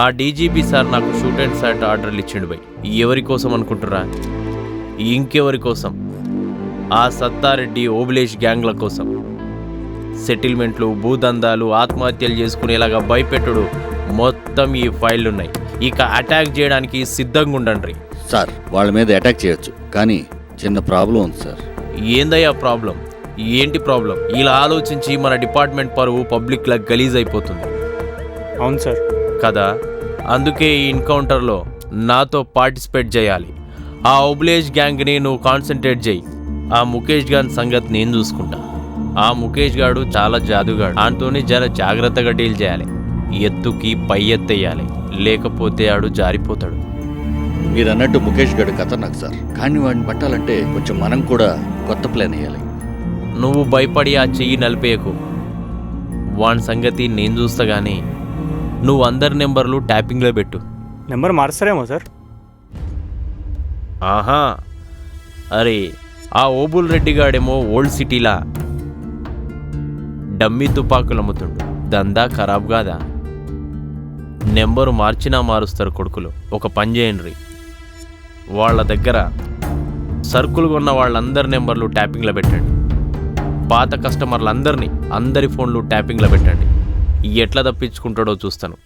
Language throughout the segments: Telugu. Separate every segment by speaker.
Speaker 1: ఆ డీజీపీ సార్ నాకు షూట్ అండ్ షాట్ ఆర్డర్లు ఇచ్చిండు బై. ఎవరి కోసం అనుకుంటురా ఇంకెవరి కోసం? ఆ సత్తారెడ్డి ఓబులేష్ గ్యాంగ్ల కోసం. సెటిల్మెంట్లు భూదందాలు ఆత్మహత్యలు చేసుకునేలాగా భయపెట్టుడు మొత్తం ఈ ఫైళ్ళు ఉన్నాయి ఇక అటాక్ చేయడానికి సిద్ధంగా ఉండండి.
Speaker 2: సార్ వాళ్ళ మీద అటాక్ చేయొచ్చు కానీ చిన్న ప్రాబ్లం ఉంది సార్.
Speaker 1: ఏందయ్యా ప్రాబ్లం? ఏంటి ప్రాబ్లం? ఇలా ఆలోచించి మన డిపార్ట్మెంట్ పరువు పబ్లిక్లా గలీజ్ అయిపోతుంది
Speaker 3: అవును సార్.
Speaker 1: కదా అందుకే ఈ ఎన్కౌంటర్లో నాతో పార్టిసిపేట్ చేయాలి. ఆ ఒబ్లేజ్ గ్యాంగ్ని నువ్వు కాన్సన్ట్రేట్ చేయి. ఆ ముఖేష్ గారి సంగతి నేను చూసుకుంటా. ఆ ముఖేష్ గాడు చాలా జాదుగాడు. ఆంతోని జర జాగ్రత్తగా డీల్ చేయాలి. ఎత్తుకి పై ఎత్తేయాలి. లేకపోతే ఆడు జారిపోతాడు.
Speaker 2: మీరు అన్నట్టు ముఖేష్ గడు ఖతర్నాక్ సార్. కానీ వాడిని పట్టాలంటే కొంచెం మనం కూడా కొత్త ప్లాన్ వేయాలి.
Speaker 1: నువ్వు భయపడి ఆ చెయ్యి నలిపేయకు. వాని సంగతి నేను చూస్తా గానీ నువ్వు అందరి నెంబర్లు ట్యాపింగ్లో పెట్టు.
Speaker 3: నెంబర్ మారుస్తారేమో సార్.
Speaker 1: ఆహా. అరే ఆ ఓబుల్ రెడ్డి గాడేమో ఓల్డ్ సిటీలా? డమ్మీ తుపాకులు అమ్ముతుండు. దందా ఖరాబ్ కాదా? నెంబరు మార్చినా మారుస్తారు కొడుకులు. ఒక పని చేయండి వాళ్ళ దగ్గర సరుకులు కొన్న వాళ్ళందరి నెంబర్లు ట్యాపింగ్లో పెట్టండి. పాత కస్టమర్లందరినీ అందరి ఫోన్లు ట్యాపింగ్లో పెట్టండి. ఎట్లా తప్పించుకుంటాడో చూస్తాను.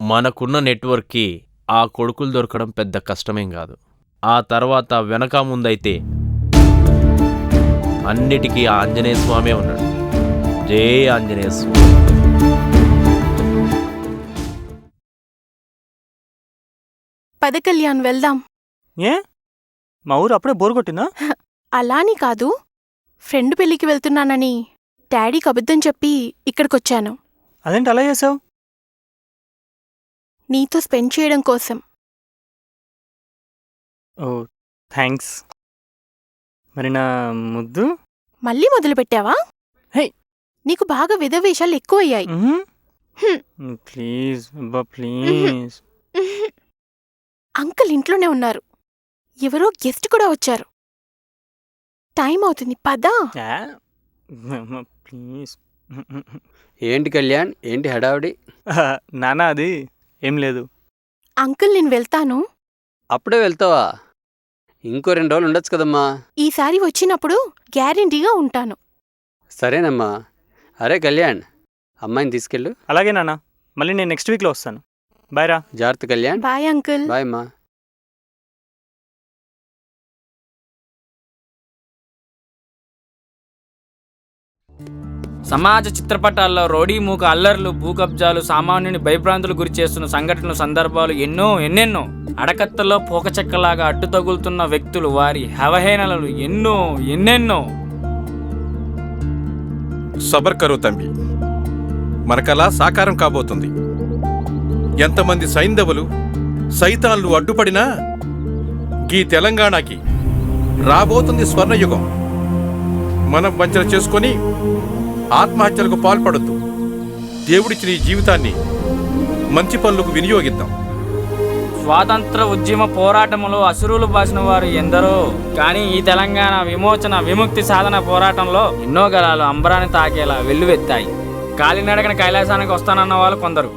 Speaker 1: మనకున్న నెట్వర్క్కి ఆ కొడుకులు దొరకడం పెద్ద కష్టమేం కాదు. ఆ తర్వాత వెనక ముందైతే అన్నిటికీ ఆ ఆంజనేయ స్వామే ఉన్నాడు. జై ఆంజనేయ స్వామి.
Speaker 4: పద కళ్యాణ్ వెళ్దాం.
Speaker 3: ఏ? మా ఊరు అప్పుడే బోర్ కొట్టిందా?
Speaker 4: అలాని కాదు. ఫ్రెండ్ పెళ్ళికి వెళ్తున్నానని డాడీకి అబద్ధం చెప్పి ఇక్కడికొచ్చాను.
Speaker 3: అదేంటి అలా చేసావు?
Speaker 4: నీతో స్పెండ్ చేయడం కోసం.
Speaker 3: ఓ థ్యాంక్స్ మరి నా ముద్దు?
Speaker 4: మళ్ళీ మొదలుపెట్టావా?
Speaker 3: హే.
Speaker 4: నీకు బాగా విధవేషాలు ఎక్కువయ్యాయి.
Speaker 3: మ్మ్.
Speaker 4: హ్మ్.
Speaker 3: ప్లీజ్ అబ్బా ప్లీజ్.
Speaker 4: అంకుల్ ఇంట్లోనే ఉన్నారు. ఎవరో గెస్ట్ కూడా వచ్చారు. టైం అవుతుంది పదా.
Speaker 3: యా. అమ్మ, ప్లీజ్.
Speaker 5: ఏంటి కళ్యాణ్? ఏంటి హడావిడి?
Speaker 3: నానా అది ఏం లేదు.
Speaker 4: అంకుల్ నేను వెళ్తాను.
Speaker 5: అప్పుడే వెళ్తావా? ఇంకో రెండు రోజులు ఉండొచ్చు కదమ్మా.
Speaker 4: ఈసారి వచ్చినప్పుడు గ్యారెంటీగా ఉంటాను.
Speaker 5: సరేనమ్మా. అరే కళ్యాణ్ అమ్మాయిని తీసుకెళ్ళు.
Speaker 3: అలాగే నాన్న మళ్ళీ నేను నెక్స్ట్ వీక్లో వస్తాను. బాయ్ రా.
Speaker 5: జాగ్రత్త కళ్యాణ్.
Speaker 4: Bye uncle.
Speaker 5: బాయ్ అమ్మా.
Speaker 6: సమాజ చిత్రపటాల్లో రౌడీ మూక అల్లర్లు భూకబ్జాలు సామాన్యుని భయభ్రాంతులు గురి చేస్తున్న సంఘటనలు సందర్భాలు ఎన్నో ఎన్నెన్నో అడకత్తలో పోకచెక్కలాగా అడ్డు తగులుతున్న వ్యక్తులు వారి హవహేనలు ఎన్నో ఎన్నెన్నో.
Speaker 7: సబర్కరు తంబి. మనకలా సాకారం కాబోతుంది. ఎంతమంది సైంధవులు సైతాన్లు అడ్డుపడినా గీ తెలంగాణకి రాబోతుంది స్వర్ణయుగం. మనం వంచన చేసుకొని ఆత్మహత్యలకు పాల్పడొద్దు. దేవుడిచ్చిన ఈ జీవితాన్ని మంచి పనులకు వినియోగిద్దాం.
Speaker 6: స్వాతంత్ర ఉద్యమ పోరాటంలో అసురులు బాసిన వారు ఎందరో కానీ ఈ తెలంగాణ విమోచన విముక్తి సాధన పోరాటంలో ఎన్నో గలాలు అంబరాన్ని తాకేలా వెల్లువెత్తాయి. కాలినడకన కైలాసానికి వస్తానన్న వాళ్ళు కొందరు.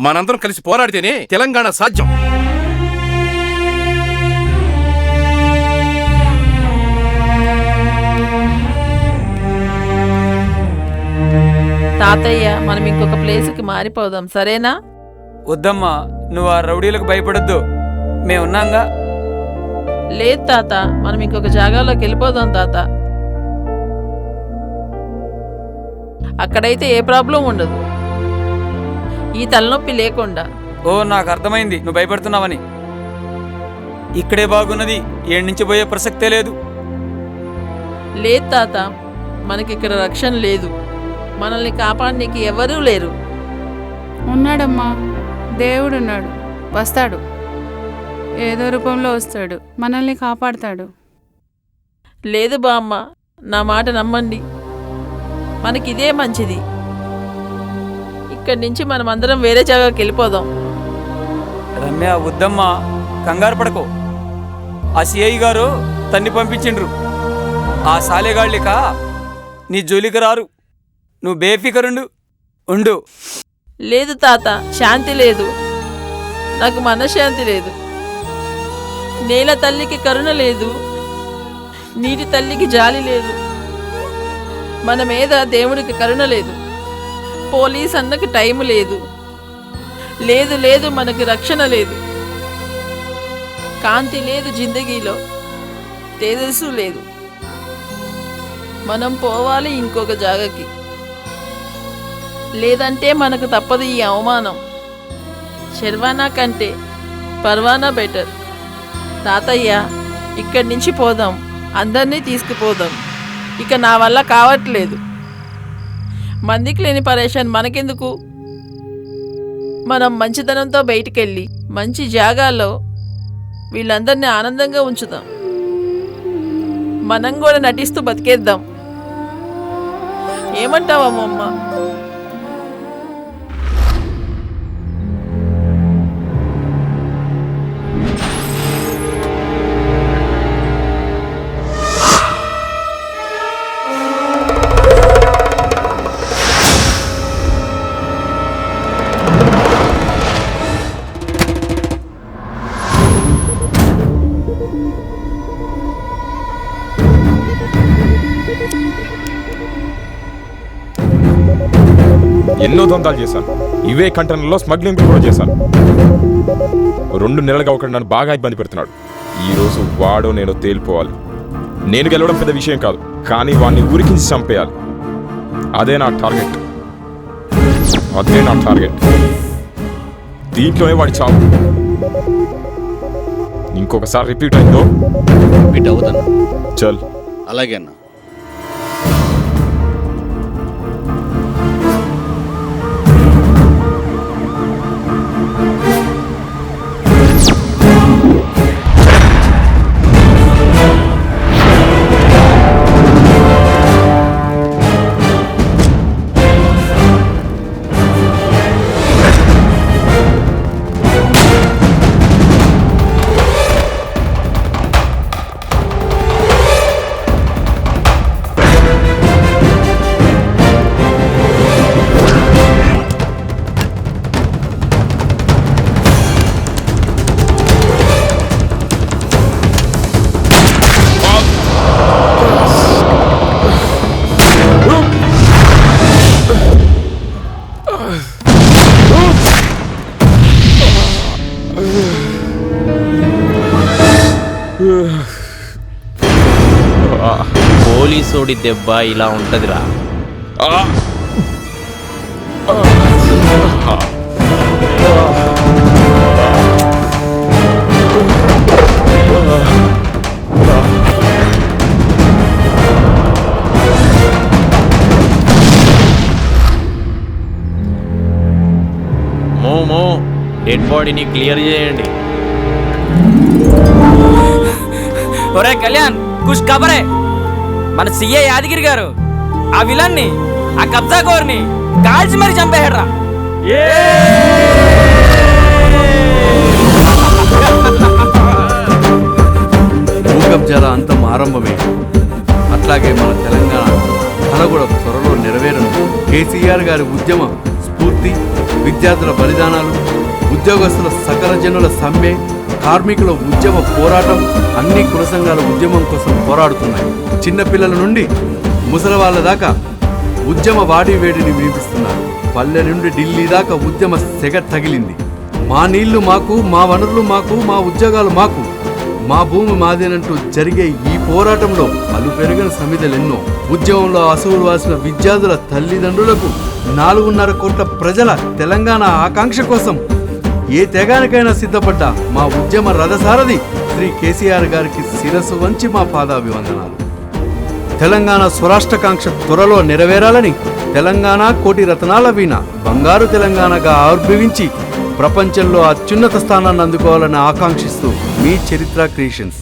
Speaker 7: మనందరం కలిసి పోరాడితేనే తెలంగాణ సాధ్యం.
Speaker 8: తాతయ్య మనం ఇంకొక ప్లేస్కి మారిపోదాం. సరేనా?
Speaker 6: వద్దమ్మా నువ్వు ఆ రౌడీలకు భయపడొద్దు. మేమున్నాంగా?
Speaker 8: లేదు తాత మనం ఇంకొక జాగాలోకి వెళ్ళిపోదాం తాత. అక్కడైతే ఏ ప్రాబ్లం ఉండదు. ఈ తలనొప్పి లేకుండా.
Speaker 6: ఓ నాకు అర్థమైంది. నువ్వు భయపడుతున్నావని. ఇక్కడే బాగున్నది. ఏడు నుంచి పోయే ప్రసక్తే లేదు.
Speaker 8: లేదు తాత మనకి ఇక్కడ రక్షణ లేదు. మనల్ని కాపాడనీకి ఎవరూ లేరు.
Speaker 9: ఉన్నాడమ్మా. దేవుడున్నాడు. వస్తాడు. ఏదో రూపంలో వస్తాడు. మనల్ని కాపాడతాడు.
Speaker 8: లేదు బామ్మ నా మాట నమ్మండి. మనకిదే మంచిది. ఇక్కడి నుంచి మనం అందరం వేరే జాగాకి వెళ్ళిపోదాం.
Speaker 6: రమ్య వద్దమ్మా. కంగారు పడకో. ఆ సిఐ గారు తన్ని పంపించిండ్రు. ఆ సాలెగాళ్ళిక నీ జోలికి రారు. నువ్వు బేఫికరుండు? ఉండు.
Speaker 8: లేదు తాత శాంతి లేదు. నాకు మనశ్శాంతి లేదు. నేల తల్లికి కరుణ లేదు. నీటి తల్లికి జాలి లేదు. మన మీద దేవుడికి కరుణ లేదు. పోలీస్ అన్నకి టైం లేదు. లేదు లేదు మనకి రక్షణ లేదు. కాంతి లేదు జిందగీలో. తేజస్సు లేదు. మనం పోవాలి ఇంకొక జాగకి. లేదంటే మనకు తప్పదు ఈ అవమానం. శర్వానా కంటే పర్వానా బెటర్. తాతయ్య ఇక్కడి నుంచి పోదాం. అందరినీ తీసుకుపోదాం. ఇక నా వల్ల కావట్లేదు. మందికి లేని పరేషాన్ మనకెందుకు? మనం మంచితనంతో బయటికెళ్ళి మంచి జాగాల్లో వీళ్ళందరినీ ఆనందంగా ఉంచుదాం. మనం కూడా నటిస్తూ బతికేద్దాం. ఏమంటావా
Speaker 10: ఎన్నో దొంగలు చేశాను. ఇవే కంటైనర్లో స్మగ్లింగ్ కూడా చేశాను. రెండు నెలలుగా ఒకడు నన్ను బాగా ఇబ్బంది పెడుతున్నాడు. ఈ రోజు వాడో నేను తేలిపోవాలి. నేను గెలవడం పెద్ద విషయం కాదు కానీ వాడిని ఉరికించి చంపేయాలి. అదే నా టార్గెట్. అదే నా టార్గెట్. దీంట్లోనే వాడి చావు. ఇంకొకసారి రిపీట్ అయిందో?
Speaker 2: రిపీట్ అవుదన్నా.
Speaker 10: చల్.
Speaker 2: అలాగే అన్నా.
Speaker 1: పోలీసోడి దెబ్బ ఇలా ఉంటదిరా. మో మో డెడ్ బాడీని క్లియర్ చేయండి.
Speaker 6: ఒరే కళ్యాణ్ కుష్ కబరే. మన సీఏ యాదగిరి గారు ఆ విలన్ని ఆ కబ్జా కోర్ని కాల్చి మరి చంపేయడ్రా
Speaker 11: భూకబ్జాల అంతం ఆరంభమే. అట్లాగే మన తెలంగాణ కళ కూడా త్వరలో నెరవేరను. కేసీఆర్ గారి ఉద్యమం స్ఫూర్తి విద్యార్థుల బలిదానాలు ఉద్యోగస్తుల సకల జనుల సమ్మె కార్మికుల ఉద్యమ పోరాటం అన్ని కుల సంఘాల ఉద్యమం కోసం పోరాడుతున్నాయి. చిన్నపిల్లల నుండి ముసలి వాళ్ళ దాకా ఉద్యమ వాడి వేడిని వినిపిస్తున్నారు. పల్లె నుండి ఢిల్లీ దాకా ఉద్యమ సెగ తగిలింది. మా నీళ్ళు మాకు మా వనరులు మాకు మా ఉద్యోగాలు మాకు. మా భూమి మాదేనంటూ జరిగే ఈ పోరాటంలో అలు పెరిగిన సమిధలెన్నో ఉద్యమంలో అసువులు వాసిన విద్యార్థుల తల్లిదండ్రులకు నాలుగున్నర కోట్ల ప్రజల తెలంగాణ ఆకాంక్ష కోసం ఏ తెగానికైనా సిద్ధపడ్డ మా ఉద్యమ రథసారథి శ్రీ కేసీఆర్ గారికి శిరస్సు వంచి మా పాదాభివందనాలు. తెలంగాణ స్వరాష్ట్రకాంక్ష త్వరలో నెరవేరాలని తెలంగాణ కోటి రత్నాల వీణ బంగారు తెలంగాణగా ఆవిర్భవించి ప్రపంచంలో అత్యున్నత స్థానాన్ని అందుకోవాలని ఆకాంక్షిస్తూ మీ చరిత్ర క్రియేషన్స్.